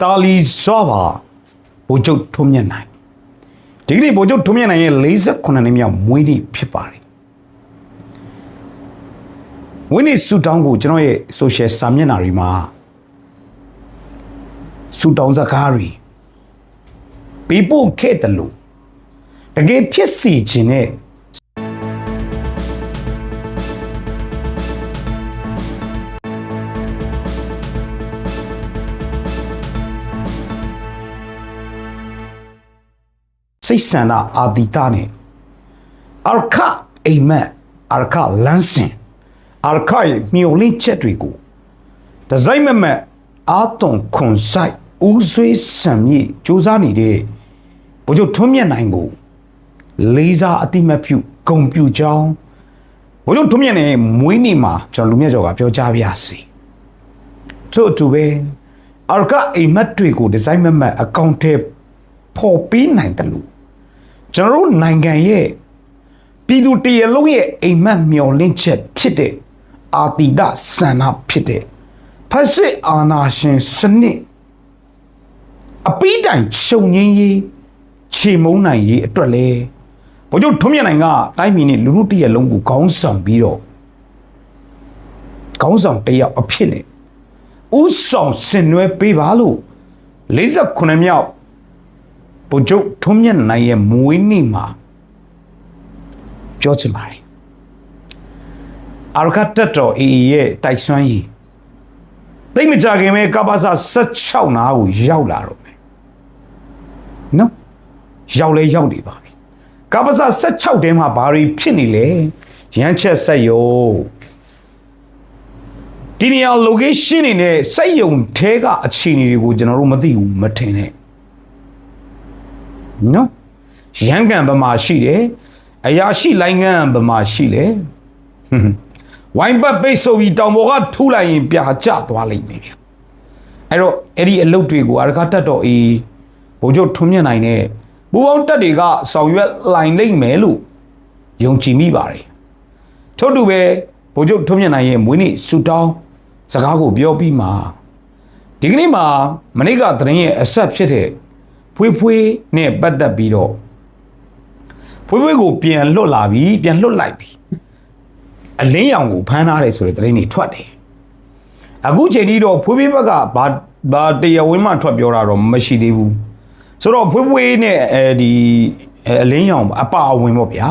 တာလီဇောပါဘိုလ်ချုပ်ထွန်းမြတ်နိုင်ဒီကနေ့ဘိုလ်ချုပ်ထွန်းမြတ်နိုင်ရဲ့48နှစ်မြောက်မွေးနေ့ဖြစ်ပါတယ်မွေးနေ့ဆူတောင်းကိုကျွန်တော်ရဲ့ social စာမျက်နှာတွေမှာဆူတောင်းစကားတွေပေးပို့ခဲ့တယ်လို့တကယ်ဖြစ်စီခြင်းနဲ့ စိတ်ဆန္ဒအာတိတနဲ့အာရခအိမ်မက်အာရခလန်းစင်အာရခရဲ့မျော်လင့်ချက်တွေကိုဒီဇိုင်းမမတ်အာသွန်ခွန်ဆိုင်ဦးဆွေးဆံမြေစူးစမ်းနေတဲ့ဘုရားထွန်းမြတ်နိုင်ကိုလေးစားအတိမတ်ပြုဂုံပြုကြောင်းဘုရားထွန်းမြတ်နိုင်ရဲ့မွေးနေ့မှာကျွန်တော်လူမြတ်ကျော်ကပြောကြားပါရစေထို့အတူပဲအာရခအိမ်မက်တွေကိုဒီဇိုင်းမမတ်အကောင့်ထဲပေါ်ပေးနိုင်တယ်လို့ ကျွန်တော်တို့နိုင်ငံရဲ့ပြည်သူတရလုံးရဲ့အိမ်မက်မျော်လင့်ချက်ဖြစ်တဲ့အာတိဒဆန္ဒဖြစ်တဲ့ဖက်စစ်အာဏာရှင်စနစ်အပိတိုင်ချုပ်ငင်းရေးခြေမုံနိုင်ရေးအတွက်လဲဘုရားထွန်းမြတ်နိုင်ကတိုင်းပြည်နဲ့လူလူတရလုံးကိုခေါင်းဆောင်ပြီးတော့ခေါင်းဆောင်တယောက်အဖြစ်နဲ့ဥဆောင်ဆင်နွှဲပေးပါလို့48မြောက် ဗိုလ်ချုပ်ထွန်းမြတ်နိုင်ရဲ့မွေးနေ့မှာပြောချင်ပါတယ်အာရခတ်တက်တော်အေအေရဲ့တိုက်ဆွမ်းရည်သိပ်မကြခင်ပဲကပ္ပစ16နာကိုရောက်လာတော့မယ်နော်ရောက်လဲရောက်နေပါပြီကပ္ပစ16တဲမှာဘာတွေဖြစ်နေလဲရမ်းချက်ဆက်ယုံဒီနေရာ location နေနဲ့စက်ယုံထဲကအခြေအနေတွေကိုကျွန်တော်တို့မသိဘူးမထင်နဲ့ နော်ရန်ကန်ဗမာရှိတယ်အရာရှိလိုင်းကန်ဗမာရှိတယ်ဟွန်းဝိုင်းပတ်ပိတ်ဆိုပြီးတောင်ပေါ်ကထူလိုက်ရင်ပြာကျသွားလိမ့်မယ်ဗျအဲ့တော့အဲ့ဒီအလုတ်တွေကိုအရကတက်တော်အေးဘိုးချုပ်ထွန်းမြတ်နိုင်တဲ့ပူပေါင်းတက်တွေကဆောင်ရွက်လိုင်လိမ့်မယ်လို့ယုံကြည်မိပါတယ်ထို့တူပဲဘိုးချုပ်ထွန်းမြတ်နိုင်ရဲ့မွေးနေ့ဆူတောင်းစကားကိုပြောပြီးမှဒီကနေ့မှာမနေ့ကသတင်းရဲ့အဆက်ဖြစ်တဲ့ ဖွေးဖွေးနဲ့ပတ်သက်ပြီးတော့ဖွေးဖွေးကိုပြန်လွတ်လာပြီပြန်လွတ်လိုက်ပြီအလင်းရောင်ကိုဖမ်းထားတယ်ဆိုတဲ့သတင်းတွေထွက်တယ်အခုချိန်ကြီးတော့ဖွေးဖွေးဘက်ကဘာဘာတရားဝင်မှထွက်ပြောတာတော့မရှိသေးဘူးဆိုတော့ဖွေးဖွေးနဲ့အဲဒီအဲအလင်းရောင်အပါအဝင်ပေါ့ဗျာ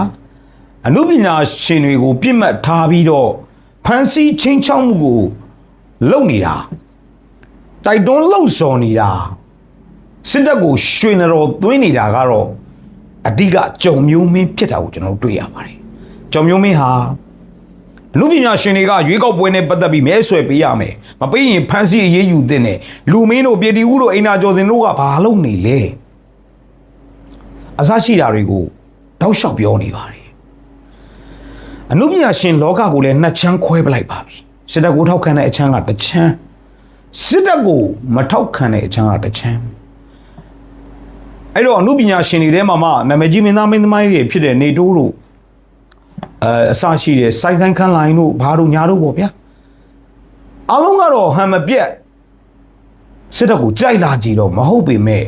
အနုပညာရှင်တွေကိုပြစ်မှတ်ထားပြီးတော့ဖန်စီချင်းချောင်းမှုကိုလုပ်နေတာတိုက်တွန်းလှုပ်ဆော်နေတာ စစ်တပ်ကိုရွှေနတော်သွင်းနေတာကတော့အဓိကကြုံမျိုးမင်းဖြစ်တာကိုကျွန်တော်တို့တွေ့ရပါတယ်။ကြုံမျိုးမင်းဟာအမှုပညာရှင်တွေကရွေးကောက်ပွဲနဲ့ပတ်သက်ပြီးမဲဆွယ်ပေးရမယ်။မပေးရင်ဖမ်းဆီးအရေးယူတဲ့နဲ့လူမင်းတို့ပြည်တီဦးတို့အိမ်နာကျော်စင်တို့ကဘာလုပ်နေလဲ။အစရှိတာတွေကိုတောက်လျှောက်ပြောနေပါတယ်။အမှုပညာရှင်လောကကိုလည်းနှစ်ချမ်းခွဲပလိုက်ပါပြီ။စစ်တပ်ကိုထောက်ခံတဲ့အချမ်းကတစ်ချမ်းစစ်တပ်ကိုမထောက်ခံတဲ့အချမ်းကတစ်ချမ်း အဲ့တော့အမှုပညာရှင်တွေထဲမှာမှနာမည်ကြီးမင်းသားမင်းသမိုင်းတွေဖြစ်တဲ့နေတိုးတို့အဲအစရှိတဲ့စိုင်းဆိုင်ခန်းလိုင်းတို့ဘာတို့ညာတို့ပေါ့ဗျာအလုံးကတော့ဟန်မပြက်စစ်တပ်ကိုကြိုက်လာကြည့်တော့မဟုတ်ပေမဲ့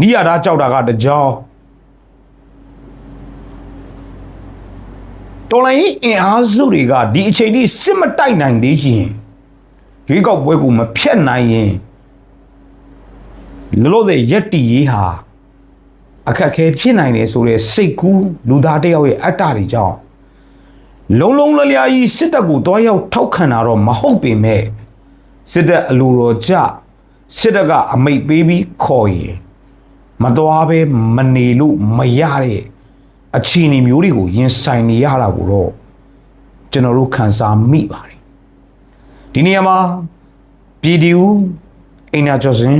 နီးရတာကြောက်တာကတကြောင်တော်လိုင်းအင်အားစုတွေကဒီအချိန်ထိစစ်မတိုက်နိုင်သေးရင်ရွေးကောက်ပွဲကိုမဖျက်နိုင်ရင် လောလောဆယ်ရက်တီရေးဟာအခက်အခဲဖြစ်နိုင်တယ်ဆိုတဲ့စိတ်ကူးလူသားတစ်ယောက်ရဲ့အတ္တတွေကြောင့်လုံးလုံးလျားကြီးစစ်တပ်ကိုတွားရောက်ထောက်ခံတာတော့မဟုတ်ပေမဲ့စစ်တပ်အလိုတော်ကြစစ်တပ်ကအမိတ်ပေးပြီးခေါ်ရင်မတော်ပဲမနေလို့မရတဲ့အခြေအနေမျိုးတွေကိုရင်ဆိုင်နေရတာကိုတော့ကျွန်တော်တို့ခံစားမိပါတယ်ဒီနေရာမှာပြည်သူအိန္ဒာကျော်စင်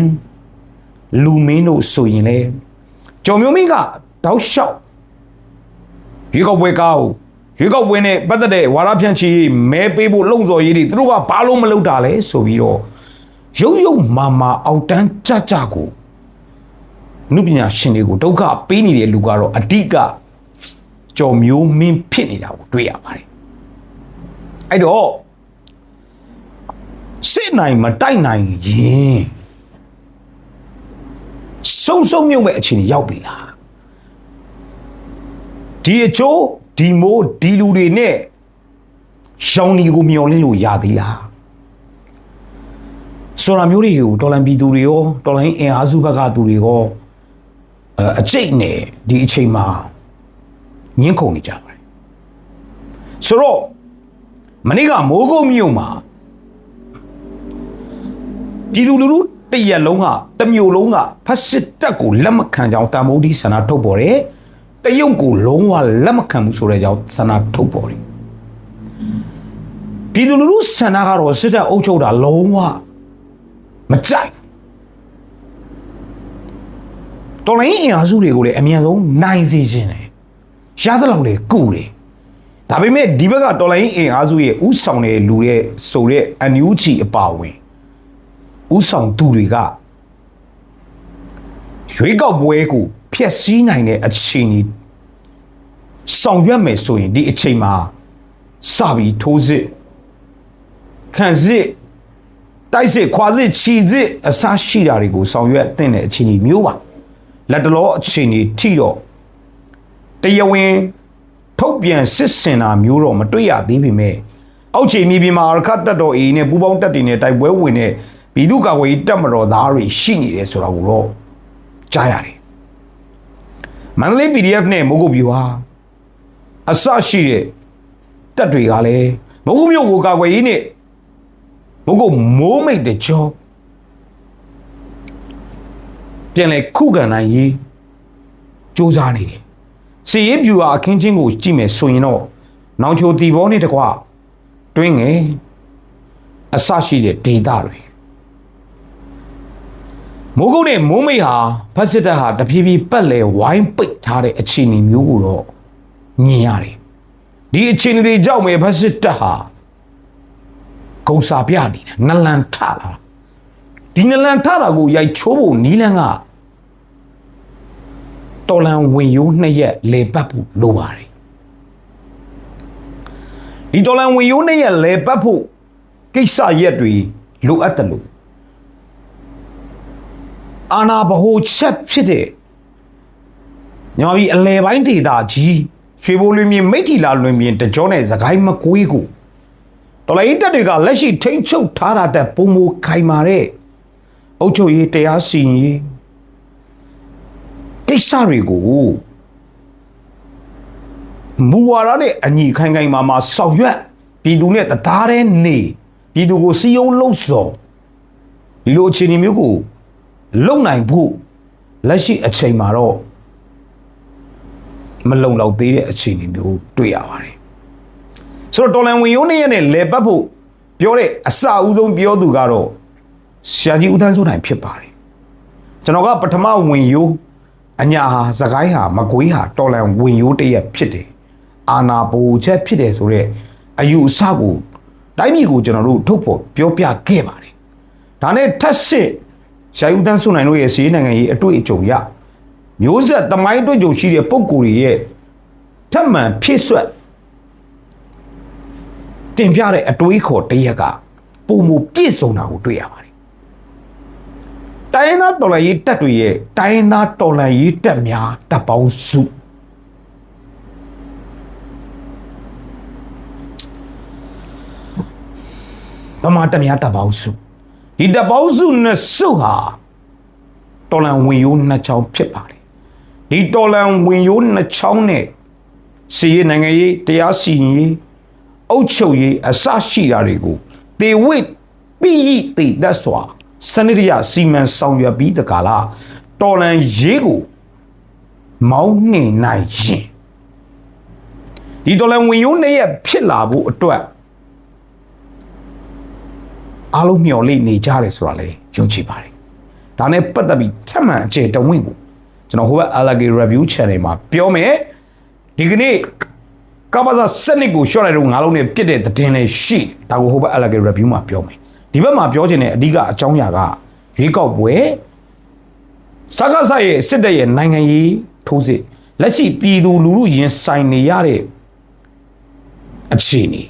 လူမင်းတို့ဆိုရင်လေကျော်မျိုးမင်းကတောက်လျှောက်ရွေးကောက်ပွဲကောက်ရွေးကောက်ပွဲနဲ့ပတ်သက်တဲ့ဝါရဖြန့်ချီမဲပေးဖို့လုံစော်ရေးတွေသူတို့ကဘာလို့မလုပ်တာလဲဆိုပြီးတော့ရုပ်ရုပ်မာမာအောက်တန်းကြကြကိုနုပညာရှင်တွေကိုဒုက္ခပေးနေတဲ့လူကတော့အဓိကကျော်မျိုးမင်းဖြစ်နေတာကိုတွေ့ရပါတယ်အဲ့တော့စစ်နိုင်မတိုက်နိုင်ရင် စုံစုံမြုပ်မဲ့အခြေအနေရောက်ပြီလားဒီအချိုးဒီမိုးဒီလူတွေနဲ့ရှောင်းဒီကိုမျောလင်းလို့ရသေးလားဆိုရမျိုးတွေကိုတော်လန်ပြည်သူတွေရောတော်လန်အင်အားစုဘက်ကသူတွေရောအအကျိတ်နဲ့ဒီအချိန်မှာညှင်းခုန်နေကြပါတယ်ဆိုတော့မနေ့ကမိုးကုတ်မြို့မှာပြည်သူလူထု တရက်လုံးကတစ်မျိုးလုံးကဖက်စစ်တပ်ကိုလက်မခံကြောင်းတာမိုးဒီဆန္ဒထုတ်ပေါ်တယ်တရုတ်ကိုလုံးဝလက်မခံဘူးဆိုတဲ့ကြောင်းဆန္ဒထုတ်ပေါ်တယ်ပြည်သူလူထုဆန္ဒကတော့စစ်တပ်အုပ်ချုပ်တာလုံးဝမကြိုက်ဘူးတော်လိုင်းအင်အားစုတွေကိုလည်းအမြန်ဆုံးနိုင်စေခြင်းတယ်ရသလောက်လေကုတယ်ဒါပေမဲ့ဒီဘက်ကတော်လိုင်းအင်အားစုရဲ့ဥဆောင်တဲ့လူရဲ့ဆိုတဲ့အန်ယူချီအပါဝင် ဥဆောင်သူတွေကရွေးကောက်ပွဲကိုဖျက်ဆီးနိုင်တဲ့အခြေအနေဆောင်ရွက်မယ်ဆိုရင်ဒီအချိန်မှာစပြီးထိုးစစ်ခံစစ်တိုက်စစ်ခွာစစ်ခြီစစ်အစားရှိတာတွေကိုဆောင်ရွက်တဲ့အခြေအနေမျိုးပါလက်တလောအခြေအနေထိတော့တရားဝင်ထုတ်ပြန်စစ်စင်တာမျိုးတော့မတွေ့ရသေးပေမဲ့အောက်ခြေမြေပြင်မှာအရခတ်တက်တော်အေးနဲ့ပူပေါင်းတက်တွေနဲ့တိုက်ပွဲဝင်တဲ့ ဘီလူကာဝေးတက်မတော်သားတွေရှိနေတယ်ဆိုတာကိုတော့ကြားရတယ်မန္တလေး PDF နဲ့မိုးကုတ်ပြူဟာအစရှိတဲ့တက်တွေကလည်းမိုးကုတ်မြို့ကိုကာကွယ်ရေးနဲ့မိုးကုတ်မိုးမိတ်တကြောပြန်လေခုခံနိုင်ရေးစူးစမ်းနေတယ်စီရေးပြူဟာအခင်းချင်းကိုကြည့်မယ်ဆိုရင်တော့နောင်ချိုတီဘောနဲ့တကွတွင်းငယ်အစရှိတဲ့ဒေတာတွေ မိုးကုတ်နဲ့မိုးမိတ်ဟာဖက်စစ်တပ်ဟာတဖြည်းဖြည်းပတ်လဲဝိုင်းပိတ်ထားတဲ့အခြေအနေမျိုးကိုတော့မြင်ရတယ်ဒီအခြေအနေတွေကြောင့်ပဲဖက်စစ်တပ်ဟာဂုံစာပြနေတာနလန်ထလာဒီနလန်ထတာကိုရိုက်ချိုးဖို့နီးလန်းကတော်လန်ဝင်ရိုးနှစ်ရက်လေပတ်ဖို့လိုပါတယ်ဒီတော်လန်ဝင်ရိုးနှစ်ရက်လေပတ်ဖို့ကိစ္စရက်တွေလိုအပ်တယ်လို့ အာနာဘဟုချက်ဖြစ်တဲ့ညီမကြီးအလဲပိုင်းဒေတာကြီးရွှေဘိုလွင်မြင်မိထီလာလွင်မြင်တကြောနဲ့သခိုင်းမကွေးကိုတော်လိုင်းတက်တွေကလက်ရှိထိမ့်ချုပ်ထားတာတက်ပုံမခိုင်မာတဲ့အုတ်ချုပ်ရေးတရားစီရင်ရေးကိစ္စတွေကိုမူဝါဒနဲ့အညီခိုင်ခိုင်မာမာဆောင်ရွက်ပြည်သူနဲ့တသားတည်းနေပြည်သူကိုစီယုံလှုပ်ဆော်ဒီလိုအခြေအနေမျိုးကို လုံနိုင်ဖို့လက်ရှိအချိန်မှာတော့မလုံလောက်သေးတဲ့အခြေအနေမျိုးတွေ့ရပါတယ်ဆိုတော့တော်လန်ဝင်ရိုးနေရနဲ့လဲပတ်ဖို့ပြောတဲ့အစအဦးဆုံးပြောသူကတော့ဆရာကြီးဦးသန်းစိုးနိုင်ဖြစ်ပါတယ်ကျွန်တော်ကပထမဝင်ရိုးအညာဟာစကိုင်းဟာမကွေးဟာတော်လန်ဝင်ရိုးတရက်ဖြစ်တယ်အာနာပူချက်ဖြစ်တယ်ဆိုတော့အယူအဆကိုတိုင်းပြည်ကိုကျွန်တော်တို့ထုတ်ဖို့ပြောပြခဲ့ပါတယ်ဒါနဲ့ထက်စစ် ရှာယူတန်းဆွနိုင်တို့ရဲ့စီးနိုင်ငံရေးအတွေ့အကြုံရမျိုးဆက်တမိုင်းအတွေ့အကြုံရှိတဲ့ပုံကိုယ်တွေရဲ့ထက်မှန်ဖြည့်ဆွက်တင်ပြတဲ့အတွေးခေါ်တရက်ကပုံမူပြည့်စုံတာကိုတွေ့ရပါတယ်တိုင်းရင်းသားတော်လှန်ရေးတပ်တွေရဲ့တိုင်းရင်းသားတော်လှန်ရေးတပ်များတပ်ပေါင်းစုဗမာတပ်များတပ်ပေါင်းစု ဒီတပ်ပေါင်းစုနဲ့စုဟာတော်လန်ဝင်ရိုးနှစ်ချောင်းဖြစ်ပါတယ်ဒီတော်လန်ဝင်ရိုးနှစ်ချောင်းနဲ့စီရေးနိုင်ငံရေးတရားစီရင်ရေးအုပ်ချုပ်ရေးအစရှိတာတွေကိုတေဝိပိယိတေတတ်စွာစနစ်တရစီမံဆောင်ရွက်ပြီးတကလားတော်လန်ရေးကိုမောင်းနှင်နိုင်ရင်ဒီတော်လန်ဝင်ရိုးနှစ်ရက်ဖြစ်လာဖို့အတွက် အားလုံးမျှော်လင့်နေကြတယ်ဆိုတာလေယုံကြည်ပါတယ်။ဒါနဲ့ပတ်သက်ပြီးထပ်မံအကျယ်တဝင့်ကိုကျွန်တော်ဟိုဘက် Allegay Review Channel မှာပြောမယ်ဒီကနေ့ကမ္ဘာစာစနစ်ကိုရှော့လိုက်တော့ငါလုံးနဲ့ပြစ်တဲ့သတင်းလေးရှိဒါကိုဟိုဘက် Allegay Review မှာပြောမယ်ဒီဘက်မှာပြောချင်တဲ့အဓိကအကြောင်းအရာကရွေးကောက်ပွဲစကားဆရဲ့စစ်တပ်ရဲ့နိုင်ငံရေးထိုးစစ်လက်ရှိပြည်သူလူထုရင်ဆိုင်နေရတဲ့အခြေအနေ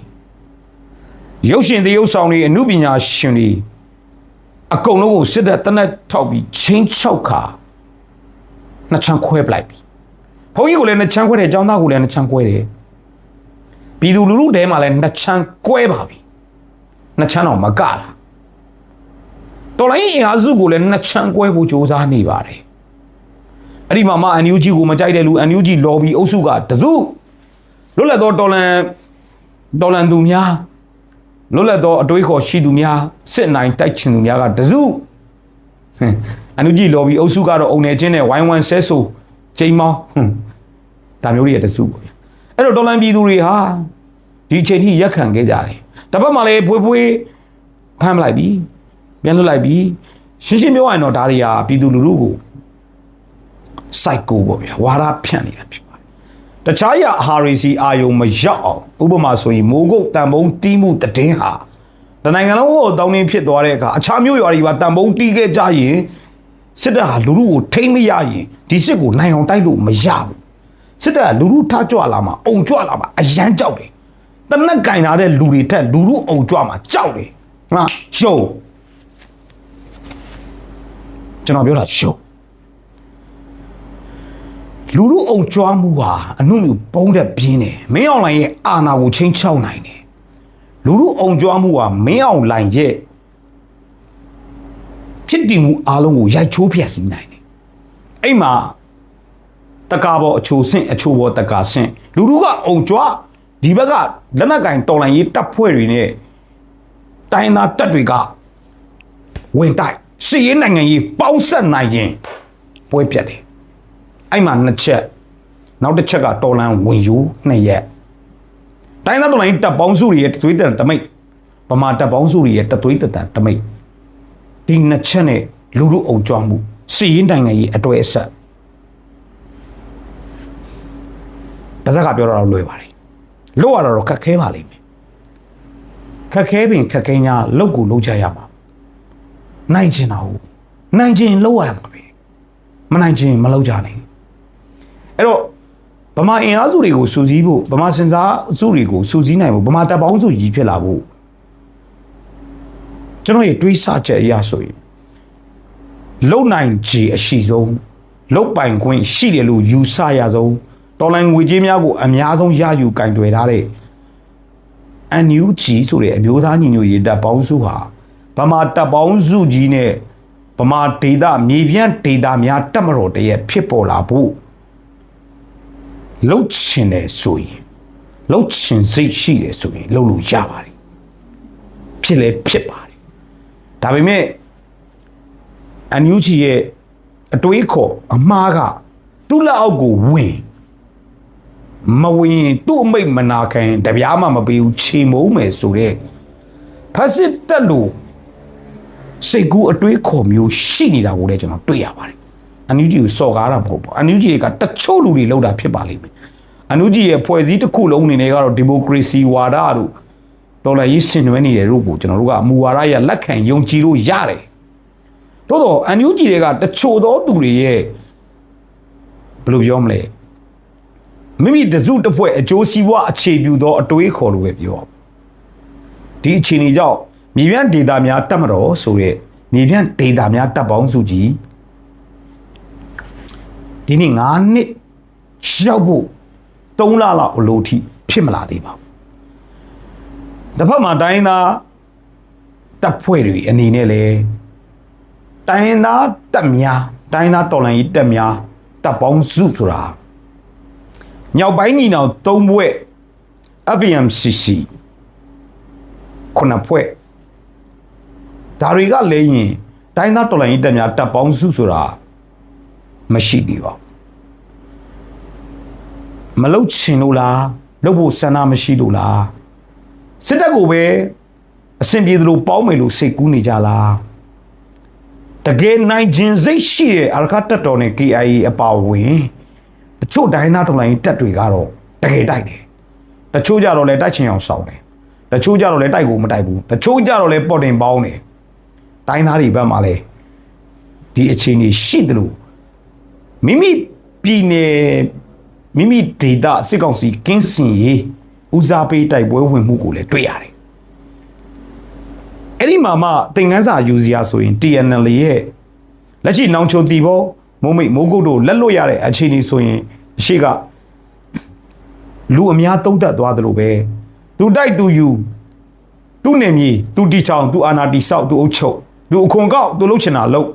ရုပ်ရှင်သရုပ်ဆောင်တွေအမှုပညာရှင်တွေအကုန်လုံးကိုစစ်တပ်တနက်ထောက်ပြီးချင်းချောက်ခါနှစ်ချမ်းခွဲပလိုက်ပြီဘုန်းကြီးကိုလည်းနှစ်ချမ်းခွဲတယ်ကျောင်းသားကိုလည်းနှစ်ချမ်းခွဲတယ်ပြည်သူလူထုတဲမှာလည်းနှစ်ချမ်းကွဲပါပြီနှစ်ချမ်းတော့မကတာတော်လိုင်းအင်အားစုကိုလည်းနှစ်ချမ်းကွဲဖို့ကြိုးစားနေပါတယ်အဲ့ဒီမှာမှ NUG ကိုမကြိုက်တဲ့လူ NUG lobby အုပ်စုကတစုလွတ်လပ်သောတော်လန်တော်လန်သူများ လွတ်လပ်သောအတွေးခေါ်ရှိသူများစစ်နိုင်တိုက်ချင်သူများကတစုဟင်အန်ယူဂျီ lobby အုပ်စုကတော့အုံနေချင်းနဲ့ဝိုင်းဝန်းဆဲဆိုချိန်မောင်းဟွန်းဒါမျိုးတွေရတစုပေါ့ဗျာအဲ့တော့တော်လန်ပြည်သူတွေဟာဒီအချိန်ထိရက်ခံခဲ့ကြတယ်တစ်ပတ်မှလည်းဖွေးဖွေးဖမ်းလိုက်ပြီပြန်လွတ်လိုက်ပြီရှင်းရှင်းပြောရရင်တော့ဒါတွေဟာပြည်သူလူထုကိုစိုက်ကိုပေါ့ဗျာဝါဒဖြန့်နေတာဖြစ် တခြားရအာဟာရီစီအာယုံမရောက်အောင်ဥပမာဆိုရင်မိုးကုတ်တန်ဘုံတီးမှုတည်င်းဟာတနိုင်ငံလုံးကိုတောင်းတင်းဖြစ်သွားတဲ့အခါအခြားမျိုးရွာတွေပါတန်ဘုံတီးခဲ့ကြရင်စစ်တပ်ဟာလူလူကိုထိမ့်မရရင်ဒီစစ်ကိုနိုင်အောင်တိုက်လို့မရဘူးစစ်တပ်ကလူလူထကြွလာမှာအုံကြွလာမှာအရန်ကြောက်တယ်တနက်ကင်လာတဲ့လူတွေထက်လူလူအုံကြွမှာကြောက်တယ်ဟာရှုံကျွန်တော်ပြောတာရှုံ လူလူအုံကြွားမှုဟာအနှုတ်မျိုးပုံးတဲ့ပြင်းတယ်မင်းအောင်လိုင်ရဲ့အာဏာကိုချင်းချောက်နိုင်တယ်လူလူအုံကြွားမှုဟာမင်းအောင်လိုင်ရဲ့ဖြစ်တည်မှုအလုံးကိုရိုက်ချိုးဖျက်ဆီးနိုင်တယ်အဲ့မှာတကာပေါ်အချိုဆင့်အချိုပေါ်တကာဆင့်လူလူကအုံကြွားဒီဘက်ကလက်နက်ကင်တော်လိုင်ရေးတပ်ဖွဲ့တွေနဲ့တိုင်းသားတပ်တွေကဝင်တိုက်စီးရဲနိုင်ငံရေးပေါင်းဆက်နိုင်ရင်ပွဲပြတ်တယ် အဲ့မှာနှစ်ချက်နောက်တစ်ချက်ကတော်လန်ဝင်ယူနှစ်ရက်တိုင်းသားတော်လိုင်းတပ်ပေါင်းစုတွေရဲ့တသွေးတန်တမိတ်ဗမာတပ်ပေါင်းစုတွေရဲ့တသွေးတန်တမိတ်ဒီနှစ်ချက်နဲ့လူလူအုံကြွမှုစီရင်နိုင်ငံကြီးအတွေ့အဆက်ပါဇက်ကပြောတော့လွယ်ပါတယ်လို့ရတော့ခက်ခဲပါလိမ့်မယ်ခက်ခဲပင်ခက်ခဲညာလောက်ကိုလောက်ကြရမှာနိုင်ကျင်တာဟုတ်နိုင်ကျင်လောက်ရမှာပဲမနိုင်ကျင်မလောက်ကြနိုင် အဲ့တော့ဗမာအင်အားစုတွေကိုစူးစီးဖို့ဗမာစင်စားစုတွေကိုစူးစီးနိုင်ဖို့ဗမာတပ်ပေါင်းစုကြီးဖြစ်လာဖို့ကျွန်တော်ရဲ့တွေးဆချက်အရဆိုရင်လုံနိုင်ခြေအရှိဆုံးလုံပိုင်ခွင့်ရှိတယ်လို့ယူဆရဆုံးတော်လိုင်းငွေကြေးများကိုအများဆုံးရယူကင်တွယ်ထားတဲ့ NUG ဆိုတဲ့အမျိုးသားညီညွတ်ရေးတပ်ပေါင်းစုဟာဗမာတပ်ပေါင်းစုကြီးနဲ့ဗမာဒေသမြေပြန့်ဒေသများတက်မတော်တည်းဖြစ်ပေါ်လာဖို့ လှုပ်ချင်တယ်ဆိုရင်လှုပ်ချင်စိတ်ရှိတယ်ဆိုရင်လှုပ်လို့ရပါတယ်ဖြစ်လဲဖြစ်ပါတယ်ဒါပေမဲ့အန်ယူဂျီရဲ့အတွေးခေါ်အမားကသူ့လက်အောက်ကိုဝင်မဝင်သူ့အမိတ်မနာခံတပြားမှမပေးဘူးခြေမုံမယ်ဆိုတဲ့ဖက်စစ်တက်လို့စိတ်ကူးအတွေးခေါ်မျိုးရှိနေတာကိုလည်းကျွန်တော်တွေ့ရပါတယ်အန်ယူဂျီကိုစော်ကားတာမဟုတ်ဘူးအန်ယူဂျီကတချို့လူတွေလောက်တာဖြစ်ပါလိမ့်မယ် အန်ယူဂျီရဲ့ဖွဲ့စည်းတစ်ခုလုံးအနေနဲ့ကတော့ဒီမိုကရေစီဝါဒတို့ဒေါ်လာရေးဆင်နွှဲနေတဲ့တို့ကိုကျွန်တော်တို့ကအမူဝါဒရလက်ခံယုံကြည်လို့ရတယ်တိုးတော့အန်ယူဂျီတွေကတချို့သောသူတွေရဲ့ဘယ်လိုပြောမလဲမိမိတစုတစ်ဖွဲ့အကျိုးစီးပွားအခြေပြုသောအတွေးခေါ်လို့ပဲပြောဒီအခြေအနေကြောင့်မြေပြန့်ဒေတာများတတ်မတော်ဆိုရဲမြေပြန့်ဒေတာများတပ်ပေါင်းစုကြီးဒီနေ့9နှစ်ရောက်ဖို့ 3လလောက်အလိုထိဖြစ်မလာသေးပါဘူးတစ်ဖက်မှာတိုင်းသားတပ်ဖွဲ့တွေအနေနဲ့လေတိုင်းသားတပ်များတိုင်းသားတော်လှန်ရေးတပ်များတပ်ပေါင်းစုဆိုတာညောက်ပိုင်းညီနောင်၃ဘွဲ့ FMCC ခုနှစ်ဖွဲ့ဒါတွေကလည်းရင်တိုင်းသားတော်လှန်ရေးတပ်များတပ်ပေါင်းစုဆိုတာမရှိသေးပါဘူး မလုတ်ချင်လို့လားလုတ်ဖို့ဆန္ဒမရှိလို့လားစစ်တပ်ကိုပဲအဆင်ပြေသလိုပေါင်းမယ်လို့စိတ်ကူးနေကြလားတကယ်နိုင်ခြင်းစိတ်ရှိတဲ့အာရခတက်တော်နဲ့ KIA အပါဝင်တချို့ဒိုင်းသားတော်လိုင်းတက်တွေကတော့တကယ်တိုက်တယ်တချို့ကြတော့လဲတိုက်ချင်အောင်စောင်းတယ်တချို့ကြတော့လဲတိုက်ကိုမတိုက်ဘူးတချို့ကြတော့လဲပေါ်တင်ပေါင်းတယ်တိုင်းသားတွေဘက်မှာလဲဒီအခြေအနေရှိတယ်လို့မိမိပြည်နယ် မိမိဒေတာစစ်ကောင်စီကင်းစင်ရေးဦးစားပေးတိုက်ပွဲဝင်မှုကိုလည်းတွေ့ရတယ်အဲ့ဒီမှာမှသင်ငန်းစာယူစရာဆိုရင် TNL ရဲ့လက်ရှိနောင်ချိုတီဘောမိုးမိတ်မိုးကုတ်တို့လက်လွတ်ရတဲ့အခြေအနေဆိုရင်အရှိကလူအများတုံးသက်သွားသလိုပဲသူတိုက်သူယူသူနေမြေသူတီချောင်သူအာနာတီဆောက်သူအုပ်ချုပ်သူအခွန်ကောက်သူလှုပ်ချင်တာလှုပ်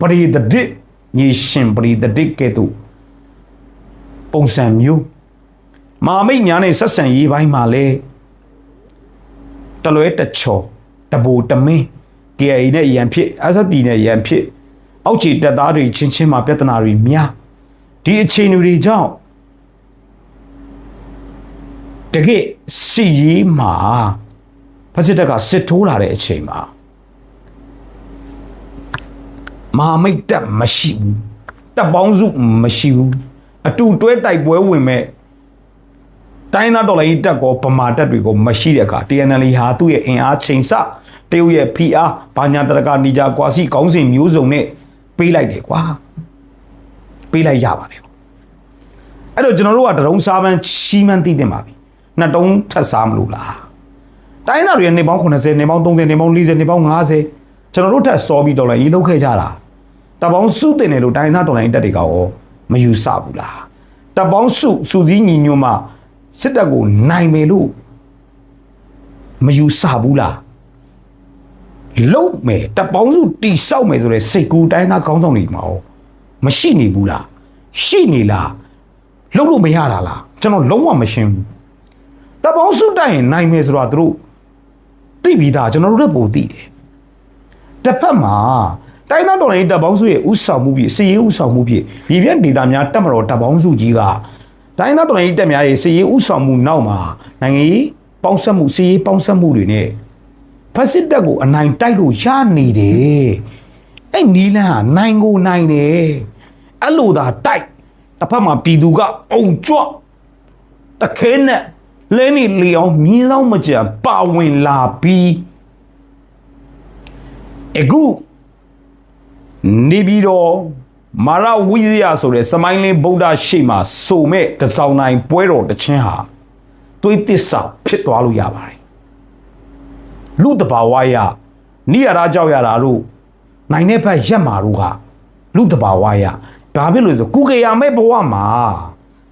ပရိသဒစ်ညီရှင်ပရိသဒစ်ကဲ့သို့ ပုံစံမျိုးမာမိတ်ညာနဲ့ဆက်ဆံရေးပိုင်းမှာလဲတလွဲတချော်တဘူတမင်း KA နဲ့ရန်ဖြစ် SSP နဲ့ရန်ဖြစ်အောက်ခြေတပ်သားတွေချင်းချင်းမှာပြဿနာတွေများဒီအခြေအနေတွေကြောင့်တကယ်စီရေးမှာဖက်စစ်တပ်ကစစ်ထိုးလာတဲ့အချိန်မှာမဟာမိတ်တပ်မရှိဘူးတပ်ပေါင်းစုမရှိဘူး အတူတွဲတိုက်ပွဲဝင်မဲ့တိုင်းသားတော်လိုင်းတပ်ကောဗမာတပ်တွေကိုမရှိတဲ့အခါ TNL ဟာသူ့ရဲ့အင်အားချိန်ဆတရုတ်ရဲ့ဖိအားဘာညာတရကနေကြကွာစီကောင်းစဉ်မျိုးစုံနဲ့ပေးလိုက်တယ်ကွာပေးလိုက်ရပါတယ်အဲ့တော့ကျွန်တော်တို့ကတရုံစားပန်းချီးမှန်းသိတင်ပါပြီနှစ်တုံးထပ်စားမလို့လားတိုင်းသားတွေနေပေါင်း80နေပေါင်း30နေပေါင်း40နေပေါင်း50ကျွန်တော်တို့ထပ်စောပြီးဒေါ်လာရေးလောက်ခဲ့ကြတာတပေါင်းစုတင်တယ်လို့တိုင်းသားဒေါ်လာရေးတက်တွေကရော မယူဆဘူးလားတပေါင်းစုစုစည်းညီညွတ်မှစစ်တပ်ကိုနိုင်မယ်လို့မယူဆဘူးလားလုံးမယ်တပေါင်းစုတိဆောက်မယ်ဆိုတဲ့စိတ်ကူးတိုင်းသားကောင်းဆောင်တွေမှာရောမရှိနေဘူးလားရှိနေလားလုံးလို့မရတာလားကျွန်တော်လုံးဝမရှင်းဘူးတပေါင်းစုတိုက်ရင်နိုင်မယ်ဆိုတော့သူတို့သိပြီးသားကျွန်တော်တို့လည်းပိုသိတယ်တစ်ဖက်မှာ တိုင်းသားတော်လိုင်းတပ်ပေါင်းစုရဲ့ဥဆောင်မှုဖြစ်စီရေးဥဆောင်မှုဖြစ်ပြည်ပြဒေသများတပ်မတော်တပ်ပေါင်းစုကြီးကတိုင်းသားတော်လိုင်းတပ်များရဲ့စီရေးဥဆောင်မှုနောက်မှာနိုင်ငံရေးပေါင်းဆက်မှုစီရေးပေါင်းဆက်မှုတွေနဲ့ဖက်စစ်တပ်ကိုအနိုင်တိုက်လို့ရနေတယ်အဲ့နီလန်းဟာနိုင်ကိုနိုင်တယ်အဲ့လိုသာတိုက်တစ်ဖက်မှာပြည်သူကအုံကြွတခဲနဲ့လဲနေလျောင်းမြင်းဆောင်မကြံပါဝင်လာပြီးအခု နေပြီးတော့မာရဝိဇယဆိုတဲ့စမိုင်းလင်းဗုဒ္ဓရှိမှစုံမဲ့တစောင်းနိုင်ပွဲတော်တစ်ချင်းဟာသွေးသစ္စာဖြစ်သွားလို့ရပါတယ်လူတဘာဝရနိရရာကြောက်ရတာတို့နိုင်တဲ့ဘက်ရက်မာတို့ကလူတဘာဝရဒါဖြစ်လို့ဆိုကုကေယာမဲ့ဘဝမှာ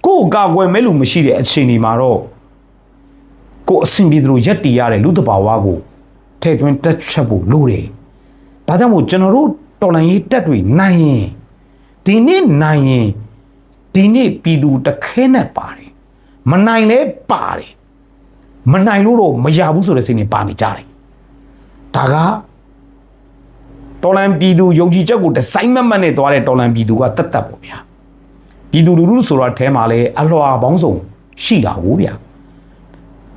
ကိုယ်ကာကွယ်မဲ့လူမရှိတဲ့အခြေအနေမှာတော့ကိုယ်အဆင်ပြေသလိုရက်တီရတဲ့လူတဘာဝကိုထဲ့သွင်းတက်ချက်ဖို့လိုတယ်ဒါကြောင့်မို့ကျွန်တော်တို့ တော်လိုင်းရေးတက်တွေနိုင်ရင်ဒီနေ့နိုင်ရင်ဒီနေ့ပြည်သူတခဲနဲ့ပါတယ်မနိုင်လဲပါတယ်မနိုင်လို့တော့မရဘူးဆိုတဲ့စိတ်နဲ့ပါနေကြတယ်ဒါကတော်လန်ပြည်သူယုံကြည်ချက်ကိုဒီဇိုင်းမတ်မတ်နဲ့သွားတဲ့တော်လန်ပြည်သူကတတ်တတ်ပေါ့ဗျာပြည်သူလူထုဆိုတော့အဲမှာလဲအလွှာပေါင်းစုံရှိတာဟုတ်ဗျာ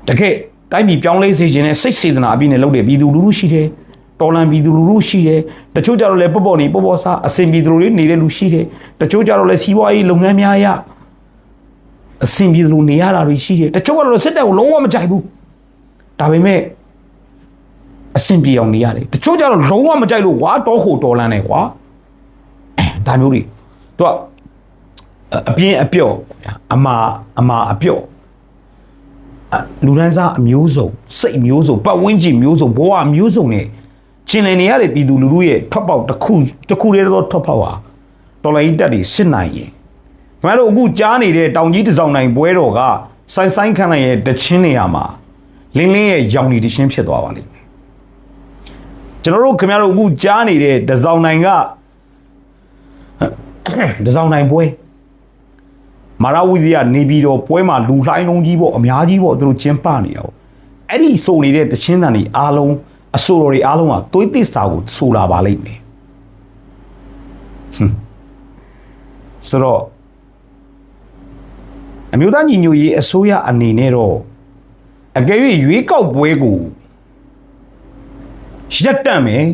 တကယ်တိုင်းပြည်ပြောင်းလဲစေခြင်းနဲ့စိတ်စေတနာအပြည့်နဲ့လုပ်တဲ့ပြည်သူလူထုရှိတယ် တော်လန်ပြည်သူလူထုရှိတယ်တချို့ကြတော့လဲပေါ့ပေါ့နေပေါ့ပေါ့စားအစင်ပြည်သူတွေနေတဲ့လူရှိတယ်တချို့ကြတော့လဲစီးပွားရေးလုပ်ငန်းများရအစင်ပြည်သူလူနေရတာတွေရှိတယ်တချို့ကတော့စစ်တပ်ကိုလုံးဝမကြိုက်ဘူးဒါပေမဲ့အဆင်ပြေအောင်နေရတယ်တချို့ကြတော့လုံးဝမကြိုက်လို့ဝါတော့ခိုတော်လန်းနေကွာအဲဒါမျိုးတွေသူကအပြင်းအပြော့ဗျာအမာအမာအပြော့အလူရန်စားအမျိုးစုံစိတ်မျိုးစုံပတ်ဝန်းကျင်မျိုးစုံဘဝမျိုးစုံနဲ့ ကျင်လည်နေရတဲ့ပြည်သူလူထုရဲ့ထွက်ပေါက်တစ်ခုတစ်ခုတည်းသောထွက်ပေါက်ဟာတော်လိုင်းတက်တွေစစ်နိုင်ရင်ခင်ဗျားတို့အခုကြားနေတဲ့တောင်ကြီးတစောင်းနိုင်ပွဲတော်ကစိုင်းဆိုင်ခန့်လိုက်ရဲ့တချင်းနေရာမှာလင်းလင်းရဲ့ရောင်ဒီတချင်းဖြစ်သွားပါလိမ့်မယ်ကျွန်တော်တို့ခင်ဗျားတို့အခုကြားနေတဲ့တစောင်းနိုင်ကတစောင်းနိုင်ပွဲမာရဝီဇီကနေပြီးတော့ပွဲမှာလူလှိုင်းလုံးကြီးပေါ့အများကြီးပေါ့သူတို့ကျင်းပနေတာပေါ့အဲ့ဒီစုံနေတဲ့တချင်းတန်တွေအားလုံး အဆိုတော်တွေအားလုံးကသွေးသစ္စာကိုဆိုလာပါလိမ့်မယ်ဟွန်းဆိုတော့အမျိုးသားညီညွတ်ရေးအစိုးရအနေနဲ့တော့အကယ်၍ရွေးကောက်ပွဲကိုရက်တန့်မယ်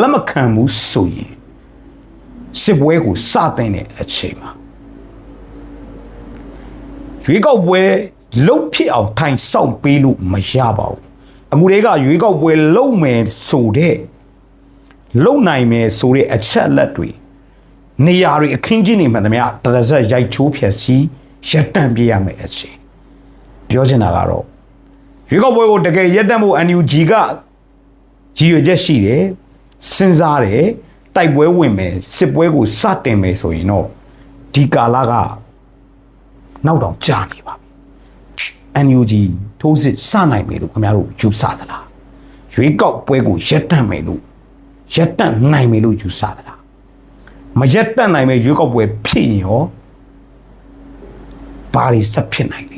လက်မခံဘူးဆိုရင်စစ်ပွဲကိုစတင်တဲ့အချိန်မှာရွေးကောက်ပွဲလှုပ်ဖြစ်အောင်ထိုင်ဆောက်ပေးလို့မရပါဘူး အခုတည်းကရွေးကောက်ပွဲလှုပ်မယ်ဆိုတဲ့လှုပ်နိုင်မယ်ဆိုတဲ့အချက်လက်တွေနေရာတွေအခင်းချင်းနေမှန်သမျှတရဇက်ရိုက်ချိုးဖြက်စီးရက်တန့်ပြရမယ်အချိန်ပြောချင်တာကတော့ရွေးကောက်ပွဲကိုတကယ်ရက်တန့်ဖို့ NUG ကရည်ရွယ်ချက်ရှိတယ်စဉ်းစားတယ်တတိုက်ပွဲဝင်မယ်စစ်ပွဲကိုစတင်မယ်ဆိုရင်တော့ဒီကာလကနောက်တောင်ကြာနေပါပြီ NUG ထိုးစစ်စနိုင်မယ်လို့ခင်ဗျားတို့ယူဆသလားရွေးကောက်ပွဲကိုရပ်တန့်မယ်လို့ရပ်တန့်နိုင်မယ်လို့ယူဆသလားမရပ်တန့်နိုင်မယ်ရွေးကောက်ပွဲဖြစ်ရင်ရောဘာတွေဆက်ဖြစ်နိုင်လဲ